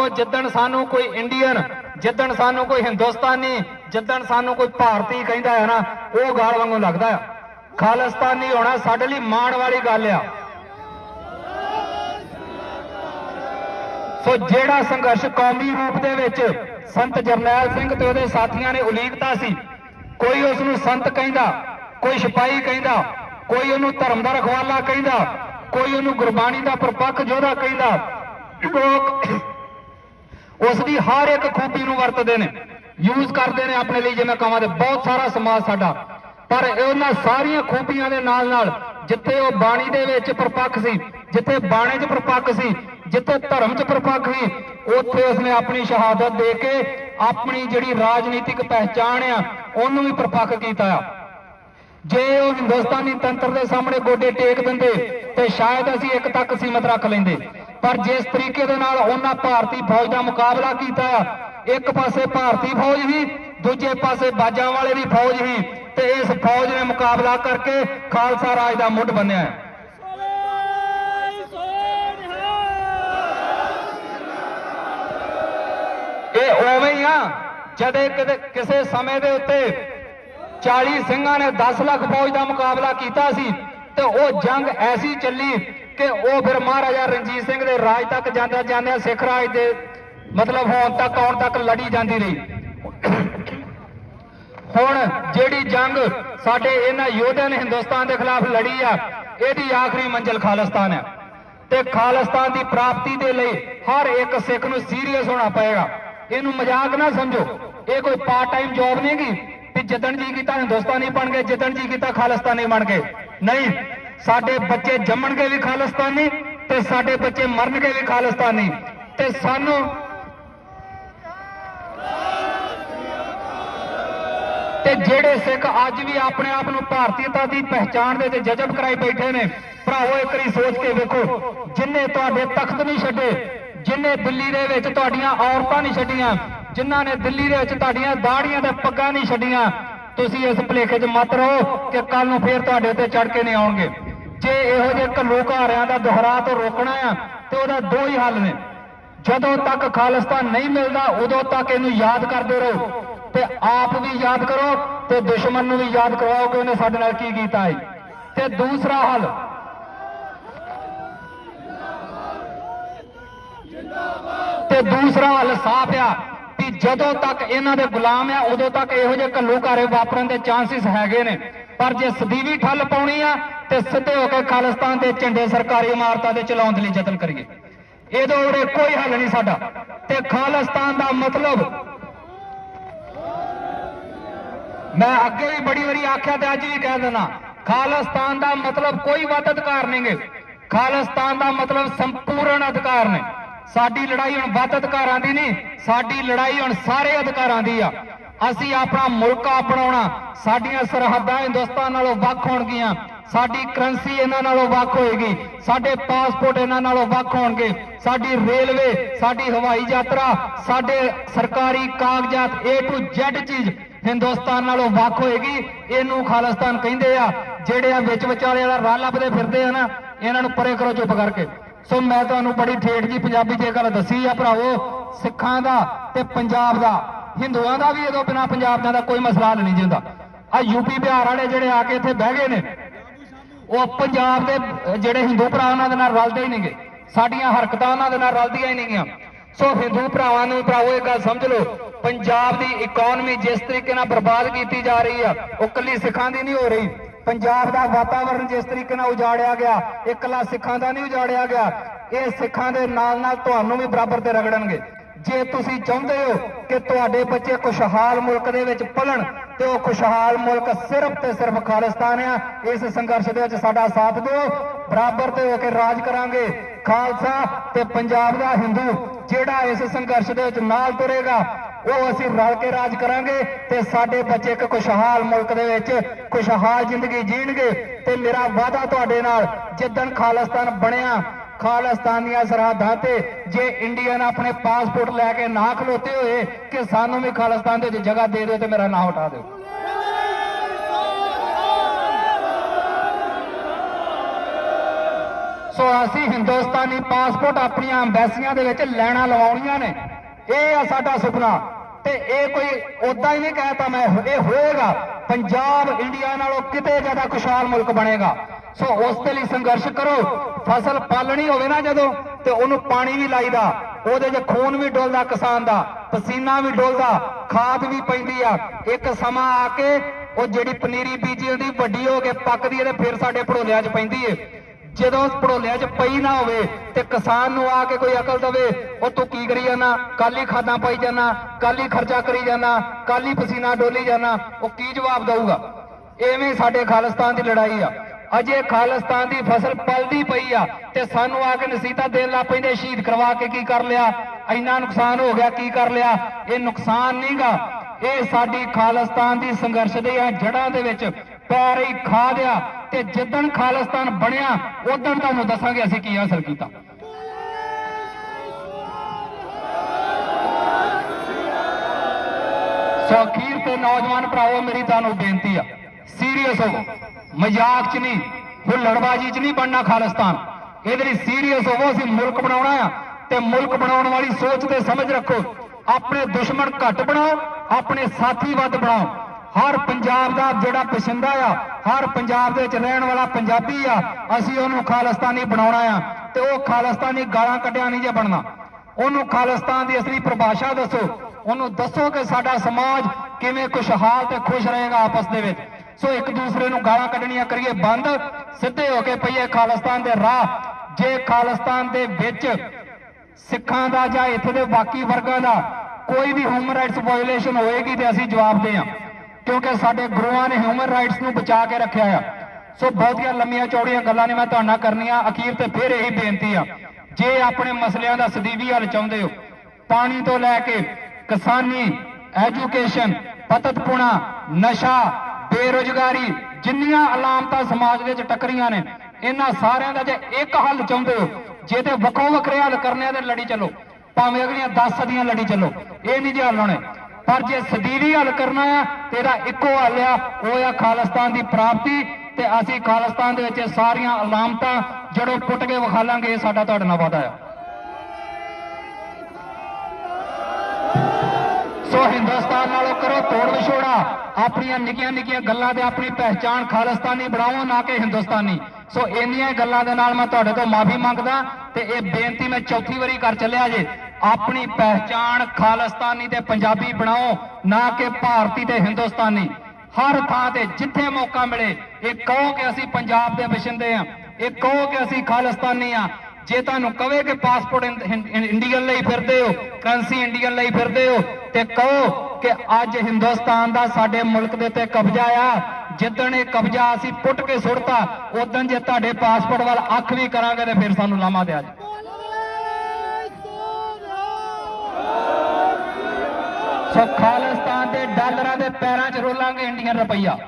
ਵੇਖੋ ਜਿੱਦਣ ਸਾਨੂੰ ਕੋਈ ਇੰਡੀਅਨ ਜਿੱਦਣ ਸਾਨੂੰ ਕੋਈ ਹਿੰਦੁਸਤਾਨੀ ਜਿੱਦਣ ਸਾਨੂੰ ਕੋਈ ਭਾਰਤੀ ਕਹਿੰਦਾ ਹੈ ਨਾ, ਉਹ ਗਾਲ ਵਾਂਗੂ ਲੱਗਦਾ ਆ। ਖਾਲਿਸਤਾਨੀ ਹੋਣਾ ਸਾਡੇ ਲਈ ਮਾਣ ਵਾਲੀ ਗੱਲ ਆ। ਸੋ ਜਿਹੜਾ ਸੰਘਰਸ਼ ਕੌਮੀ ਰੂਪ ਦੇ ਵਿੱਚ ਸੰਤ ਜਰਨੈਲ ਸਿੰਘ ਤੇ ਉਹਦੇ ਸਾਥੀਆਂ ਨੇ ਉਲੀਕਤਾ ਸੀ, ਕੋਈ ਉਸ ਨੂੰ ਸੰਤ ਕਹਿੰਦਾ, ਕੋਈ ਸਿਪਾਹੀ ਕਹਿੰਦਾ, ਕੋਈ ਉਹਨੂੰ ਧਰਮ ਦਾ ਰਖਵਾਲਾ ਕਹਿੰਦਾ, ਕੋਈ ਉਹਨੂੰ ਗੁਰਬਾਣੀ ਦਾ ਪ੍ਰਪੱਖ ਯੋਧਾ ਕਹਿੰਦਾ, ਲੋਕ ਉਸ ਦੀ ਹਰ ਇੱਕ ਖੂਬੀ ਨੂੰ ਵਰਤਦੇ ਨੇ ਯੂਜ਼ ਕਰਦੇ ਨੇ ਆਪਣੇ ਲਈ ਜਿਵੇਂ ਕਹਾਂ ਤੇ ਬਹੁਤ ਸਾਰਾ ਸਮਾਜ ਸਾਡਾ। ਪਰ ਉਹਨਾਂ ਸਾਰੀਆਂ ਖੂਬੀਆਂ ਦੇ ਨਾਲ ਨਾਲ ਜਿੱਥੇ ਉਹ ਬਾਣੀ ਦੇ ਵਿੱਚ ਪ੍ਰਪੱਖ ਸੀ, ਜਿੱਥੇ ਬਾਣੇ 'ਚ ਪ੍ਰਪੱਖ ਸੀ, ਜਿੱਥੇ ਧਰਮ 'ਚ ਪ੍ਰਪੱਖ ਸੀ, ਉੱਥੇ ਉਸਨੇ ਆਪਣੀ ਸ਼ਹਾਦਤ ਦੇ ਕੇ ਆਪਣੀ ਜਿਹੜੀ ਰਾਜਨੀਤਿਕ ਪਹਿਚਾਣ ਆ, ਉਹਨੂੰ ਵੀ ਪ੍ਰਪੱਖ ਕੀਤਾ ਆ। ਜੇ ਉਹ ਹਿੰਦੁਸਤਾਨੀ ਤੰਤਰ ਦੇ ਸਾਹਮਣੇ ਗੋਡੇ ਟੇਕ ਦਿੰਦੇ, ਤੇ ਸ਼ਾਇਦ ਅਸੀਂ ਇੱਕ ਤੱਕ ਸੀਮਤ ਰੱਖ ਲੈਂਦੇ। ਪਰ ਜਿਸ ਤਰੀਕੇ ਦੇ ਨਾਲ ਉਹਨਾਂ ਭਾਰਤੀ ਫੌਜ ਦਾ ਮੁਕਾਬਲਾ ਕੀਤਾ ਆ ਇੱਕ ਪਾਸੇ ਭਾਰਤੀ ਫੌਜ ਹੀ, ਦੂਜੇ ਪਾਸੇ ਬਾਜਾਂ ਵਾਲੇ ਦੀ ਫੌਜ ਹੀ, ਤੇ ਇਸ ਫੌਜ ਨੇ ਮੁਕਾਬਲਾ ਕਰਕੇ ਖਾਲਸਾ ਰਾਜ ਦਾ ਮੁੱਢ ਬੰਨਿਆ ਇਹ ਉਵੇਂ ਹੀ ਆ, ਜਦੇ ਕਿਤੇ ਕਿਸੇ ਸਮੇਂ ਦੇ ਉੱਤੇ 40 ਸਿੰਘਾਂ ਨੇ 10 ਲੱਖ ਫੌਜ ਦਾ ਮੁਕਾਬਲਾ ਕੀਤਾ ਸੀ, ਤੇ ਉਹ ਜੰਗ ਐਸੀ ਚੱਲੀ ਕਿ ਉਹ ਫਿਰ ਮਹਾਰਾਜਾ ਰਣਜੀਤ ਸਿੰਘ ਦੇ ਰਾਜ ਤੱਕ ਜਾਂਦਾ, ਜਾਂਦਿਆਂ ਸਿੱਖ ਰਾਜ ਦੇ ਮਤਲਬ ਹੋਣ ਤੱਕ, ਆਉਣ ਤੱਕ ਲੜੀ ਜਾਂਦੀ ਰਹੀ। ਹੁਣ ਜਿਹੜੀ ਜੰਗ ਸਾਡੇ ਇਹਨਾਂ ਯੋਧਿਆਂ ਨੇ ਹਿੰਦੁਸਤਾਨ ਦੇ ਖਿਲਾਫ ਲੜੀ ਆ, ਇਹਦੀ ਆਖਰੀ ਮੰਜ਼ਿਲ ਖਾਲਿਸਤਾਨ ਹੈ ਤੇ ਖਾਲਿਸਤਾਨ ਦੀ ਪ੍ਰਾਪਤੀ ਦੇ ਲਈ ਹਰ ਇੱਕ ਸਿੱਖ ਨੂੰ ਸੀਰੀਅਸ ਹੋਣਾ ਪਏਗਾ। ਇਹਨੂੰ ਮਜ਼ਾਕ ਨਾ ਸਮਝੋ। ਇਹ ਕੋਈ ਪਾਰਟ ਟਾਈਮ ਜੌਬ ਨਹੀਂ ਗੀ ਕਿ ਜਿੱਦਣ ਜੀ ਕੀਤਾ ਹਿੰਦੁਸਤਾਨੀ ਬਣ ਗਏ, ਜਿੱਦਣ ਜੀ ਕੀਤਾ ਖਾਲਿਸਤਾਨੀ ਬਣ ਗਏ। ਨਹੀਂ ਸਾਡੇ ਬੱਚੇ ਜੰਮਣਗੇ ਵੀ ਖਾਲਿਸਤਾਨੀ ਤੇ ਸਾਡੇ ਬੱਚੇ ਮਰਨਗੇ ਵੀ ਖਾਲਿਸਤਾਨੀ ਤੇ ਸਾਨੂੰ ਤੇ ਜਿਹੜੇ ਸਿੱਖ ਅੱਜ ਵੀ ਆਪਣੇ ਆਪ ਨੂੰ ਭਾਰਤੀਅਤਾ ਦੀ ਪਹਿਚਾਣ ਦੇ ਤੇ ਜਜ਼ਬ ਕਰਾਈ ਬੈਠੇ ਨੇ, ਭਰਾਵੋ, ਇੱਕ ਵਾਰੀ ਸੋਚ ਕੇ ਵੇਖੋ ਜਿਨਨੇ ਤੁਹਾਡੇ ਤਖਤ ਨਹੀਂ ਛੱਡੇ ਜਿਨਨੇ ਦਿੱਲੀ ਦੇ ਵਿੱਚ ਤੁਹਾਡੀਆਂ ਔਰਤਾਂ ਨਹੀਂ ਛੱਡੀਆਂ, ਜਿਨ੍ਹਾਂ ਨੇ ਦਿੱਲੀ ਦੇ ਵਿੱਚ ਤੁਹਾਡੀਆਂ ਦਾੜੀਆਂ ਤੇ ਪੱਗਾਂ ਨਹੀਂ ਛੱਡੀਆਂ, ਤੁਸੀਂ ਇਸ ਭਲੇਖੇ 'ਚ ਮਤ ਰਹੋ ਕਿ ਕੱਲ ਨੂੰ ਫੇਰ ਤੁਹਾਡੇ ਉੱਤੇ ਚੜ ਕੇ ਨਹੀਂ ਆਉਣਗੇ। ਜੇ ਇਹੋ ਜਿਹੇ ਘੱਲੂ ਘਾਰਿਆਂ ਦਾ ਦੁਹਰਾ ਤੋਂ ਰੋਕਣਾ ਆ, ਤੇ ਉਹਦਾ ਦੋ ਹੀ ਹੱਲ ਨੇ। ਜਦੋਂ ਤੱਕ ਖਾਲਿਸਤਾਨ ਨਹੀਂ ਮਿਲਦਾ, ਉਦੋਂ ਤੱਕ ਇਹਨੂੰ ਯਾਦ ਕਰਦੇ ਰਹੋ। ਤੇ ਆਪ ਵੀ ਯਾਦ ਕਰੋ, ਤੇ ਦੁਸ਼ਮਣ ਨੂੰ ਵੀ ਯਾਦ ਕਰਵਾਓ ਕਿ ਉਹਨੇ ਸਾਡੇ ਨਾਲ ਕੀ ਕੀਤਾ ਹੈ। ਤੇ ਦੂਸਰਾ ਹੱਲ। ਤੇ ਦੂਸਰਾ ਹੱਲ ਸਾਫ਼ ਆ ਕਿ ਜਦੋਂ ਤੱਕ ਇਹਨਾਂ ਦੇ ਗੁਲਾਮ ਆ, ਉਦੋਂ ਤੱਕ ਇਹੋ ਜਿਹੇ ਘੱਲੂਘਾਰੇ ਵਾਪਰਨ ਦੇ ਚਾਂਸਸ ਹੈਗੇ ਨੇ। ਪਰ ਜੇ ਸਦੀਵੀ ਠੱਲ ਪਾਉਣੀ ਆ ਤੇ ਸਿੱਧੇ ਹੋ ਕੇ ਖਾਲਿਸਤਾਨ ਦੇ ਝੰਡੇ ਸਰਕਾਰੀ ਇਮਾਰਤਾਂ ਦੇ ਚਲਾਉਣ ਦੇ ਲਈ ਯਤਨ ਕਰੀਏ। ਇਹਦੇ ਉਰੇ ਕੋਈ ਹੱਲ ਨਹੀਂ ਸਾਡਾ। ਤੇ ਖਾਲਿਸਤਾਨ ਦਾ ਮਤਲਬ ਮੈਂ ਅੱਗੇ ਵੀ ਬੜੀ ਵਾਰੀ ਆਖਿਆ ਤੇ ਅੱਜ ਵੀ ਕਹਿ ਦਿੰਦਾ, ਖਾਲਿਸਤਾਨ ਦਾ ਮਤਲਬ ਕੋਈ ਵੱਧ ਅਧਿਕਾਰ ਨਹੀਂਗੇ ਖਾਲਿਸਤਾਨ ਦਾ ਮਤਲਬ ਸੰਪੂਰਨ ਅਧਿਕਾਰ ਨੇ। ਸਾਡੀ ਲੜਾਈ ਹੁਣ ਵੱਧ ਅਧਿਕਾਰਾਂ ਦੀ ਨਹੀਂ, ਸਾਡੀ ਲੜਾਈ ਹੁਣ ਸਾਰੇ ਅਧਿਕਾਰਾਂ ਦੀ ਆ। ਅਸੀਂ ਆਪਣਾ ਮੁਲਕ ਅਪਣਾਉਣਾ ਸਾਡੀਆਂ ਸਰਹੱਦਾਂ ਹਿੰਦੁਸਤਾਨ ਨਾਲੋਂ ਵੱਖ ਹੋਣਗੀਆਂ। ਸਾਡੀ ਕਰੰਸੀ ਇਹਨਾਂ ਨਾਲੋਂ ਵੱਖ ਹੋਏਗੀ, ਸਾਡੇ ਪਾਸਪੋਰਟ ਇਹਨਾਂ ਨਾਲੋਂ ਵੱਖ ਹੋਣਗੇ, ਸਾਡੀ ਰੇਲਵੇ, ਸਾਡੀ ਹਵਾਈ ਯਾਤਰਾ, ਸਾਡੇ ਸਰਕਾਰੀ ਕਾਗਜ਼ਾਤ A to Z ਚੀਜ਼ ਹਿੰਦੁਸਤਾਨ ਨਾਲੋਂ ਵੱਖ ਹੋਏਗੀ, ਇਹਨੂੰ ਖਾਲਿਸਤਾਨ ਕਹਿੰਦੇ ਆ, ਜਿਹੜੇ ਆ ਵਿੱਚ ਵਿਚਾਲੇ ਵਾਲਾ ਰਾਹ ਲੱਭਦੇ ਫਿਰਦੇ ਆ ਨਾ, ਇਹਨਾਂ ਨੂੰ ਪਰੇ ਕਰੋ ਚੁੱਪ ਕਰਕੇ। ਸੋ ਮੈਂ ਤੁਹਾਨੂੰ ਬੜੀ ਠੇਠ ਜੀ ਪੰਜਾਬੀ 'ਚ ਇਹ ਗੱਲ ਦੱਸੀ ਆ ਭਰਾਵੋ, ਸਿੱਖਾਂ ਦਾ ਤੇ ਪੰਜਾਬ ਦਾ। ਹਿੰਦੂਆਂ ਦਾ ਵੀ ਇਹਦੋਂ ਬਿਨਾ ਪੰਜਾਬ ਦਾ ਕੋਈ ਮਸਲਾ ਹੱਲ ਨਹੀਂ ਜਿੰਦਾ ਆ ਯੂਪੀ ਬਿਹਾਰ ਵਾਲੇ ਜਿਹੜੇ ਆ ਕੇ ਇੱਥੇ ਬਹਿ ਗਏ ਨੇ ਉਹ ਪੰਜਾਬ ਦੇ ਜਿਹੜੇ ਹਿੰਦੂ ਭਰਾ ਉਹਨਾਂ ਦੇ ਨਾਲ ਰਲਦੇ ਹੀ ਨਹੀਂਗੇ ਸਾਡੀਆਂ ਹਰਕਤਾਂ ਉਹਨਾਂ ਦੇ ਨਾਲ ਰਲਦੀਆਂ ਹੀ ਨਹੀਂਗੀਆਂ ਸੋ ਹਿੰਦੂ ਭਰਾਵਾਂ ਨੂੰ ਭਰਾਓ ਇਹ ਗੱਲ ਸਮਝ ਲਓ। ਪੰਜਾਬ ਦੀ ਇਕਨੋਮੀ ਜਿਸ ਤਰੀਕੇ ਨਾਲ ਬਰਬਾਦ ਕੀਤੀ ਜਾ ਰਹੀ ਆ, ਉਹ ਕੱਲੀ ਸਿੱਖਾਂ ਦੀ ਨਹੀਂ ਹੋ ਰਹੀ। ਪੰਜਾਬ ਦਾ ਵਾਤਾਵਰਣ ਜਿਸ ਤਰੀਕੇ ਨਾਲ ਉਜਾੜਿਆ ਗਿਆ, ਇਕੱਲਾ ਸਿੱਖਾਂ ਦਾ ਨਹੀਂ ਉਜਾੜਿਆ ਗਿਆ। ਇਹ ਸਿੱਖਾਂ ਦੇ ਨਾਲ ਨਾਲ ਤੁਹਾਨੂੰ ਵੀ ਬਰਾਬਰ ਤੇ ਰਗੜਨਗੇ। ਜੇ ਤੁਸੀਂ ਚਾਹੁੰਦੇ ਹੋ ਕਿ ਤੁਹਾਡੇ ਬੱਚੇ ਖੁਸ਼ਹਾਲ ਮੁਲਕ ਦੇ ਵਿੱਚ ਪਲਣ ਤੇ ਉਹ ਖੁਸ਼ਹਾਲ ਮੁਲਕ ਸਿਰਫ ਤੇ ਸਿਰਫ ਖਾਲਿਸਤਾਨ ਆ, ਇਸ ਸੰਘਰਸ਼ ਦੇ ਵਿੱਚ ਸਾਡਾ ਸਾਥ ਦਿਓ। ਬਰਾਬਰ ਤੇ ਹੋ ਕੇ ਰਾਜ ਕਰਾਂਗੇ। ਖਾਲਸਾ ਤੇ ਪੰਜਾਬ ਦਾ ਹਿੰਦੂ ਜਿਹੜਾ ਇਸ ਸੰਘਰਸ਼ ਦੇ ਵਿੱਚ ਨਾਲ ਤੁਰੇਗਾ, ਉਹ ਅਸੀਂ ਰਲ ਕੇ ਰਾਜ ਕਰਾਂਗੇ ਤੇ ਸਾਡੇ ਬੱਚੇ ਇੱਕ ਖੁਸ਼ਹਾਲ ਮੁਲਕ ਦੇ ਵਿੱਚ ਖੁਸ਼ਹਾਲ ਜ਼ਿੰਦਗੀ ਜੀਣਗੇ ਤੇ ਮੇਰਾ ਵਾਅਦਾ ਤੁਹਾਡੇ ਨਾਲ, ਜਿੱਦਣ ਖਾਲਿਸਤਾਨ ਬਣਿਆ ਖਾਲਿਸਤਾਨੀਆਂ ਸਰਹੱਦਾਂ ਤੇ ਜੇ ਇੰਡੀਅਨ ਆਪਣੇ ਪਾਸਪੋਰਟ ਲੈ ਕੇ ਨਾ ਖਲੋਤੇ ਹੋਏ ਕਿ ਸਾਨੂੰ ਵੀ ਖਾਲਿਸਤਾਨ ਦੇ ਵਿੱਚ ਜਗ੍ਹਾ ਦੇ ਦਿਓ ਤੇ ਮੇਰਾ ਨਾਂ ਹਟਾ ਦਿਓ। ਸੋ ਅਸੀਂ ਹਿੰਦੁਸਤਾਨੀ ਪਾਸਪੋਰਟ ਆਪਣੀਆਂ ਐਮਬੈਸੀਆਂ ਦੇ ਵਿੱਚ ਲੈਣਾ ਲਵਾਉਣੀਆਂ ਨੇ। ਇਹ ਆ ਸਾਡਾ ਸੁਪਨਾ। ਤੇ ਇਹ ਕੋਈ ਉਦਾਂ ਹੀ ਨਹੀਂ ਕਹਿਤਾ ਮੈਂ, ਇਹ ਹੋਏਗਾ। ਪੰਜਾਬ, ਇੰਡੀਆ ਨਾਲੋਂ ਕਿਤੇ ਜ਼ਿਆਦਾ ਖੁਸ਼ਹਾਲ ਮੁਲਕ ਬਣੇਗਾ। ਸੋ ਉਸ ਲਈ ਸੰਘਰਸ਼ ਕਰੋ। ਫਸਲ ਪਾਲਣੀ ਹੋਵੇ ਨਾ ਜਦੋਂ, ਤੇ ਉਹਨੂੰ ਪਾਣੀ ਵੀ ਲਾਈਦਾ। ਉਹਦੇ 'ਚ ਖੂਨ ਵੀ ਡੋਲਦਾ ਕਿਸਾਨ ਦਾ, ਪਸੀਨਾ ਵੀ ਡੋਲਦਾ, ਖਾਦ ਵੀ ਪੈਂਦੀ ਆ। ਇੱਕ ਸਮਾਂ ਆ ਕੇ ਉਹ ਜਿਹੜੀ ਪਨੀਰੀ ਬੀਜੀ ਹੁੰਦੀ, ਵੱਡੀ ਹੋ ਕੇ ਪੱਕਦੀ ਤੇ ਫਿਰ ਸਾਡੇ ਭੜੋਲਿਆਂ 'ਚ ਪੈਂਦੀ ਏ। ਜਦੋਂ ਭੜੋਲਿਆਂ 'ਚ ਪਈ ਨਾ ਹੋਵੇ ਤੇ ਕਿਸਾਨ ਨੂੰ ਆ ਕੇ ਕੋਈ ਅਕਲ ਦਵੇ, ਉਹ ਤੂੰ ਕੀ ਕਰੀ ਜਾਣਾ ਕੱਲ ਖਾਦਾਂ ਪਾਈ ਜਾਣਾ ਕੱਲ ਖਰਚਾ ਕਰੀ ਜਾਣਾ ਕਾਲੀ ਪਸੀਨਾ ਡੋਲੀ ਜਾਣਾ ਉਹ ਕੀ ਜਵਾਬ ਦਊਗਾ? ਐਵੇਂ ਸਾਡੇ ਖਾਲਿਸਤਾਨ ਦੀ ਲੜਾਈ ਆ। ਅਜੇ ਖਾਲਿਸਤਾਨ ਦੀ ਫਸਲ ਪਲਦੀ ਪਈ ਆ ਤੇ ਸਾਨੂੰ ਆ ਕੇ ਨਸੀਹਤਾਂ ਦੇਣ ਲੱਗ ਪੈਂਦੇ, ਸ਼ਹੀਦ ਕਰਵਾ ਕੇ ਕੀ ਕਰ ਲਿਆ? ਇੰਨਾ ਨੁਕਸਾਨ ਹੋ ਗਿਆ, ਕੀ ਕਰ ਲਿਆ? ਇਹ ਨੁਕਸਾਨ ਨਹੀਂਗਾ। ਇਹ ਸਾਡੀ ਖਾਲਿਸਤਾਨ ਦੀ ਸੰਘਰਸ਼ ਦੀਆਂ ਜੜ੍ਹਾਂ ਦੇ ਵਿੱਚ ਪੈਰ ਹੀ ਖਾ ਦਿਆ ਤੇ ਜਿੱਦਣ ਖਾਲਿਸਤਾਨ ਬਣਿਆ ਉਦੋਂ ਤੁਹਾਨੂੰ ਦੱਸਾਂਗੇ ਅਸੀਂ ਕੀ ਹਾਸਲ ਕੀਤਾ। ਸੋ ਅਖੀਰ ਤੇ ਨੌਜਵਾਨ ਭਰਾਓ ਮੇਰੀ ਤੁਹਾਨੂੰ ਬੇਨਤੀ ਆ ਸੀਰੀਅਸ ਹੋਵੋ। ਮਜ਼ਾਕ 'ਚ ਨਹੀਂ ਹੁੱਲੜਬਾਜੀ 'ਚ ਨਹੀਂ ਬਣਨਾ ਖਾਲਿਸਤਾਨ। ਇਹਦੇ ਲਈ ਸੀਰੀਅਸ ਹੋਵੋ, ਅਸੀਂ ਮੁਲਕ ਬਣਾਉਣਾ ਆ। ਤੇ ਮੁਲਕ ਬਣਾਉਣ ਵਾਲੀ ਸੋਚ ਤੇ ਸਮਝ ਰੱਖੋ, ਆਪਣੇ ਦੁਸ਼ਮਣ ਘੱਟ ਬਣਾਓ, ਆਪਣੇ ਸਾਥੀ ਵੱਧ ਬਣਾਓ। ਹਰ ਪੰਜਾਬ ਦਾ ਜਿਹੜਾ ਪਛਿੰਦਾ ਆ, ਹਰ ਪੰਜਾਬ ਦੇ ਵਿੱਚ ਰਹਿਣ ਵਾਲਾ ਪੰਜਾਬੀ ਆ, ਅਸੀਂ ਉਹਨੂੰ ਖਾਲਿਸਤਾਨੀ ਬਣਾਉਣਾ ਆ। ਤੇ ਉਹ ਖਾਲਿਸਤਾਨੀ ਗਾਲਾਂ ਕੱਢਿਆ ਨਹੀਂ ਜੇ ਬਣਨਾ। ਉਹਨੂੰ ਖਾਲਿਸਤਾਨ ਦੀ ਅਸਲੀ ਪਰਿਭਾਸ਼ਾ ਦੱਸੋ। ਉਹਨੂੰ ਦੱਸੋ ਕਿ ਸਾਡਾ ਸਮਾਜ ਕਿਵੇਂ ਖੁਸ਼ਹਾਲ ਤੇ ਖੁਸ਼ ਰਹੇਗਾ ਆਪਸ ਦੇ ਵਿੱਚ। ਸੋ ਇੱਕ ਦੂਸਰੇ ਨੂੰ ਗਾਲਾਂ ਕੱਢਣੀਆਂ ਕਰੀਏ ਬੰਦ। ਸਿੱਧੇ ਹੋ ਕੇ ਪਈਏ ਖਾਲਿਸਤਾਨ ਦੇ ਰਾਹ। ਜੇ ਖਾਲਿਸਤਾਨ ਦੇ ਵਿੱਚ ਸਿੱਖਾਂ ਦਾ ਜਾਂ ਇੱਥੇ ਦੇ ਬਾਕੀ ਵਰਗਾਂ ਦਾ ਕੋਈ ਵੀ ਹਿਊਮਨ ਰਾਈਟਸ ਵਾਇਓਲੇਸ਼ਨ ਹੋਏਗੀ ਤੇ ਅਸੀਂ ਜਵਾਬ ਦੇ ਕਿਉਂਕਿ ਸਾਡੇ ਗੁਰੂਆਂ ਨੇ ਹਿਊਮਨ ਰਾਈਟਸ ਨੂੰ ਬਚਾ ਕੇ ਰੱਖਿਆ ਆ। ਸੋ ਬਹੁਤੀਆਂ ਲੰਮੀਆਂ ਚੌੜੀਆਂ ਗੱਲਾਂ ਨੇ ਮੈਂ ਤੁਹਾਡਾ ਕਰਨੀਆਂ। ਅਖੀਰ ਤੇ ਫਿਰ ਇਹੀ ਬੇਨਤੀ ਆ। ਜੇ ਆਪਣੇ ਮਸਲਿਆਂ ਦਾ ਸਦੀਵੀ ਹੱਲ ਚਾਹੁੰਦੇ ਹੋ, ਪਾਣੀ ਤੋਂ ਲੈ ਕੇ ਕਿਸਾਨੀ ਐਜੂਕੇਸ਼ਨ ਪਤਤਪੁਣਾ ਨਸ਼ਾ ਬੇਰੁਜ਼ਗਾਰੀ, ਜਿੰਨੀਆਂ ਅਲਾਮਤਾਂ ਸਮਾਜ ਵਿੱਚ ਟੱਕਰੀਆਂ ਨੇ, ਇਹਨਾਂ ਸਾਰਿਆਂ ਦਾ ਜੇ ਇੱਕ ਹੱਲ ਚਾਹੁੰਦੇ ਹੋ ਜੇ ਤੇ ਵੱਖੋ ਵੱਖਰੇ ਹੱਲ ਕਰਨੇ ਆ ਤੇ ਲੜੀ ਚੱਲੋ, ਭਾਵੇਂ ਅਗਲੀਆਂ 10 ਸਦੀਆਂ ਲੜੀ ਚੱਲੋ, ਇਹ ਨਹੀਂ ਜੇ ਹੱਲ ਹੋਣੇ। ਪਰ ਜੇ ਸਦੀਵੀ ਹੱਲ ਕਰਨਾ ਆ ਤੇਰਾ ਇੱਕੋ ਹੱਲ ਆ, ਉਹ ਆ ਖਾਲਿਸਤਾਨ ਦੀ ਪ੍ਰਾਪਤੀ, ਤੇ ਅਸੀਂ ਖਾਲਿਸਤਾਨ ਦੇ ਵਿੱਚ ਸਾਰੀਆਂ ਅਲਾਮਤਾਂ, ਜੜੋਂ ਪੁੱਟ ਕੇ ਵਿਖਾਲਾਂਗੇ, ਇਹ ਸਾਡਾ ਤੁਹਾਡੇ ਨਾਲ ਵਾਅਦਾ ਆ। ਸੋ ਹਿੰਦੁਸਤਾਨ ਨਾਲੋਂ ਕਰੋ ਤੋੜ ਵਿਛੋੜਾ। ਆਪਣੀਆਂ ਨਿੱਕੀਆਂ ਨਿੱਕੀਆਂ ਗੱਲਾਂ ਤੇ ਆਪਣੀ ਪਹਿਚਾਣ ਖਾਲਿਸਤਾਨੀ ਬਣਾਓ, ਨਾ ਕਿ ਹਿੰਦੁਸਤਾਨੀ। ਸੋ ਇੰਨੀਆਂ ਗੱਲਾਂ ਦੇ ਨਾਲ ਮੈਂ ਤੁਹਾਡੇ ਤੋਂ ਮਾਫੀ ਮੰਗਦਾ ਤੇ ਇਹ ਬੇਨਤੀ ਮੈਂ ਚੌਥੀ ਵਾਰੀ ਕਰ ਚੱਲਿਆ ਜੇ। ਆਪਣੀ ਪਹਿਚਾਣ ਖਾਲਿਸਤਾਨੀ ਤੇ ਪੰਜਾਬੀ ਬਣਾਓ, ਨਾ ਕਿ ਭਾਰਤੀ ਤੇ ਹਿੰਦੁਸਤਾਨੀ। ਹਰ ਥਾਂ ਤੇ ਜਿੱਥੇ ਮੌਕਾ ਮਿਲੇ, ਇਹ ਕਹੋ ਕਿ ਅਸੀਂ ਪੰਜਾਬ ਦੇ ਵਸਿੰਦੇ ਆ, ਇਹ ਕਹੋ ਕਿ ਅਸੀਂ ਖਾਲਿਸਤਾਨੀ ਆ ਜੇ ਤੁਹਾਨੂੰ ਕਵੇ ਕਿ ਪਾਸਪੋਰਟ ਇੰਡੀਅਨ ਲਈ ਫਿਰਦੇ ਹੋ ਕਰੰਸੀ ਇੰਡੀਅਨ ਲਈ ਫਿਰਦੇ ਹੋ, ਤੇ ਕਹੋ ਕਿ ਅੱਜ ਹਿੰਦੁਸਤਾਨ ਦਾ ਸਾਡੇ ਮੁਲਕ ਦੇ ਉੱਤੇ ਕਬਜ਼ਾ ਆ। ਜਿੱਦਣ ਇਹ ਕਬਜ਼ਾ ਅਸੀਂ ਪੁੱਟ ਕੇ ਸੁੱਟਤਾ ਉਦੋਂ ਜੇ ਤੁਹਾਡੇ ਪਾਸਪੋਰਟ ਵੱਲ ਅੱਖ ਵੀ ਕਰਾਂਗੇ ਤੇ ਫਿਰ ਸਾਨੂੰ ਲਾਮਾ ਦਿਆ ਜੀ ਸੋ ਖਾਲਿਸਤਾਨ ਦੇ ਡਾਲਰਾਂ ਦੇ ਪੈਰਾਂ 'ਚ ਰੋਲਾਂਗੇ ਇੰਡੀਅਨ ਰੁਪਈਆ।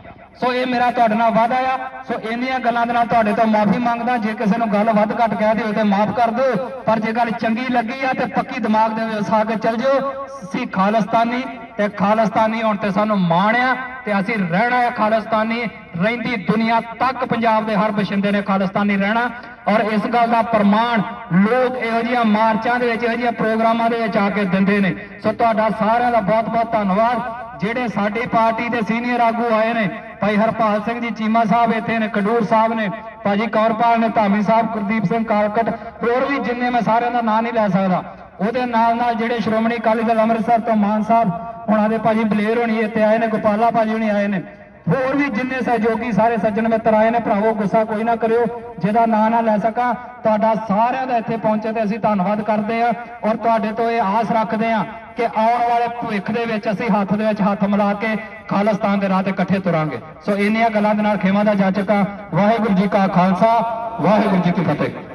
ਸੋ ਇਹ ਮੇਰਾ ਤੁਹਾਡੇ ਨਾਲ ਵਾਅਦਾ ਆ। ਸੋ ਇੰਨੀਆਂ ਗੱਲਾਂ ਦੇ ਨਾਲ ਤੁਹਾਡੇ ਤੋਂ ਮਾਫੀ ਮੰਗਦਾ, ਜੇ ਕਿਸੇ ਨੂੰ ਗੱਲ ਵੱਧ ਘੱਟ ਕਹਿ ਦਿਓ ਤੇ ਮਾਫ ਕਰ ਦਿਓ, ਪਰ ਜੇ ਗੱਲ ਚੰਗੀ ਲੱਗੀ ਆ ਤੇ ਪੱਕੀ ਦਿਮਾਗ ਦੇ ਵਿੱਚ ਵਸਾ ਕੇ ਚੱਲ ਜਿਓ। ਅਸੀਂ ਖਾਲਿਸਤਾਨੀ ਤੇ ਖਾਲਿਸਤਾਨੀ ਹੋਣ ਤੇ ਸਾਨੂੰ ਮਾਣ ਆ ਤੇ ਅਸੀਂ ਰਹਿਣਾ ਹੈ ਖਾਲਿਸਤਾਨੀ। ਰਹਿੰਦੀ ਦੁਨੀਆ ਤੱਕ ਪੰਜਾਬ ਦੇ ਹਰ ਬਸ਼ਿੰਦੇ ਨੇ ਖਾਲਿਸਤਾਨੀ ਰਹਿਣਾ। ਔਰ ਇਸ ਗੱਲ ਦਾ ਪ੍ਰਮਾਣ ਲੋਕ ਇਹੋ ਜਿਹੀਆਂ ਮਾਰਚਾਂ ਦੇ ਵਿੱਚ, ਇਹੋ ਜਿਹੀਆਂ ਪ੍ਰੋਗਰਾਮਾਂ ਦੇ ਵਿੱਚ ਆ ਕੇ ਦਿੰਦੇ ਨੇ। ਸੋ ਤੁਹਾਡਾ ਸਾਰਿਆਂ ਦਾ ਬਹੁਤ ਬਹੁਤ ਧੰਨਵਾਦ। ਜਿਹੜੇ ਸਾਡੀ ਪਾਰਟੀ ਦੇ ਸੀਨੀਅਰ ਆਗੂ ਆਏ ਨੇ ਭਾਈ ਹਰਪਾਲ ਸਿੰਘ ਜੀ, ਚੀਮਾ ਸਾਹਿਬ ਇੱਥੇ ਨੇ ਕਡੂਰ ਸਾਹਿਬ ਨੇ, ਭਾਜੀ ਕੌਰਪਾਲ ਨੇ, ਧਾਮੀ ਸਾਹਿਬ, ਗੁਰਦੀਪ ਸਿੰਘ ਕਾਲਕਟ, ਹੋਰ ਵੀ ਜਿੰਨੇ ਮੈਂ ਸਾਰਿਆਂ ਦਾ ਨਾਂ ਨਹੀਂ ਲੈ ਸਕਦਾ। ਉਹਦੇ ਨਾਲ ਨਾਲ ਜਿਹੜੇ ਸ਼੍ਰੋਮਣੀ ਅਕਾਲੀ ਦਲ ਅੰਮ੍ਰਿਤਸਰ ਤੋਂ ਮਾਨ ਸਾਹਿਬ, ਉਹਨਾਂ ਦੇ ਭਾਜੀ ਬਲੇਰ ਹੋਣੀ ਇੱਥੇ ਆਏ ਨੇ, ਗੋਪਾਲਾ ਭਾਜੀ ਹੁਣੀ ਆਏ ਨੇ ਹੋਰ ਵੀ ਜਿੰਨੇ ਸਹਿਯੋਗੀ ਸਾਰੇ ਸੱਜਣ ਮਿੱਤਰ ਆਏ ਨੇ, ਭਰਾਵੋ, ਗੁੱਸਾ ਕੋਈ ਨਾ ਕਰਿਓ, ਜਿਹਦਾ ਨਾਂ ਨਾ ਲੈ ਸਕਾਂ, ਤੁਹਾਡਾ ਸਾਰਿਆਂ ਦਾ ਇੱਥੇ ਪਹੁੰਚੇ ਤੇ ਅਸੀਂ ਧੰਨਵਾਦ ਕਰਦੇ ਹਾਂ ਔਰ ਤੁਹਾਡੇ ਤੋਂ ਇਹ ਆਸ ਰੱਖਦੇ ਹਾਂ ਕਿ ਆਉਣ ਵਾਲੇ ਭਵਿੱਖ ਦੇ ਵਿੱਚ ਅਸੀਂ ਹੱਥ ਦੇ ਵਿੱਚ ਹੱਥ ਮਿਲਾ ਕੇ ਖਾਲਿਸਤਾਨ ਦੇ ਰਾਹ ਤੇ ਇਕੱਠੇ ਤੁਰਾਂਗੇ। ਸੋ ਇੰਨੀਆਂ ਗੱਲਾਂ ਦੇ ਨਾਲ ਖੇਮਾ ਦਾ ਜਾਚਕਾਂ ਵਾਹਿਗੁਰੂ ਜੀ ਕਾ ਖਾਲਸਾ, ਵਾਹਿਗੁਰੂ ਜੀ ਕੀ ਫਤਿਹ।